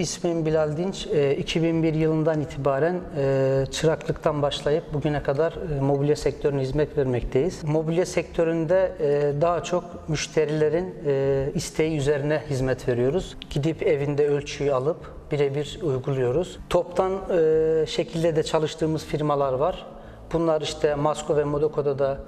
İsmim Bilal Dinç. E, 2001 yılından itibaren e, çıraklıktan başlayıp bugüne kadar e, mobilya sektörüne hizmet vermekteyiz. Mobilya sektöründe e, daha çok müşterilerin isteği üzerine hizmet veriyoruz. Gidip evinde ölçüyü alıp birebir uyguluyoruz. Toptan şekilde de çalıştığımız firmalar var. Bunlar işte Masko ve Modoko'da da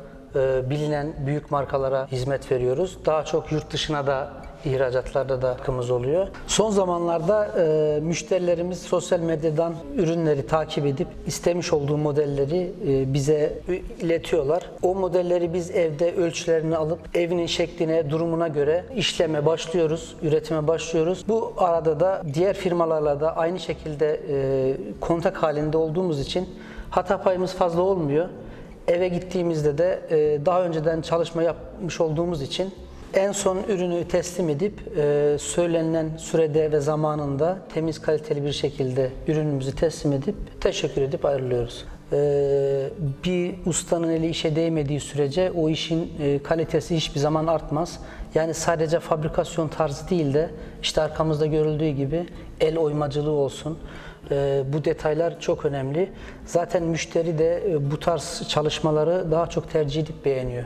bilinen büyük markalara hizmet veriyoruz. Daha çok yurt dışına da ihracatlarda da hakkımız oluyor. Son zamanlarda e, müşterilerimiz sosyal medyadan ürünleri takip edip istemiş olduğu modelleri e, bize iletiyorlar. O modelleri biz evde ölçülerini alıp evinin şekline, durumuna göre işleme başlıyoruz, üretime başlıyoruz. Bu arada da diğer firmalarla da aynı şekilde e, kontak halinde olduğumuz için hata payımız fazla olmuyor. Eve gittiğimizde de e, daha önceden çalışma yapmış olduğumuz için en son ürünü teslim edip e, söylenilen sürede ve zamanında temiz kaliteli bir şekilde ürünümüzü teslim edip teşekkür edip ayrılıyoruz. E, bir ustanın eli işe değmediği sürece o işin e, kalitesi hiçbir zaman artmaz. Yani sadece fabrikasyon tarzı değil de işte arkamızda görüldüğü gibi el oymacılığı olsun. E, bu detaylar çok önemli. Zaten müşteri de e, bu tarz çalışmaları daha çok tercih edip beğeniyor.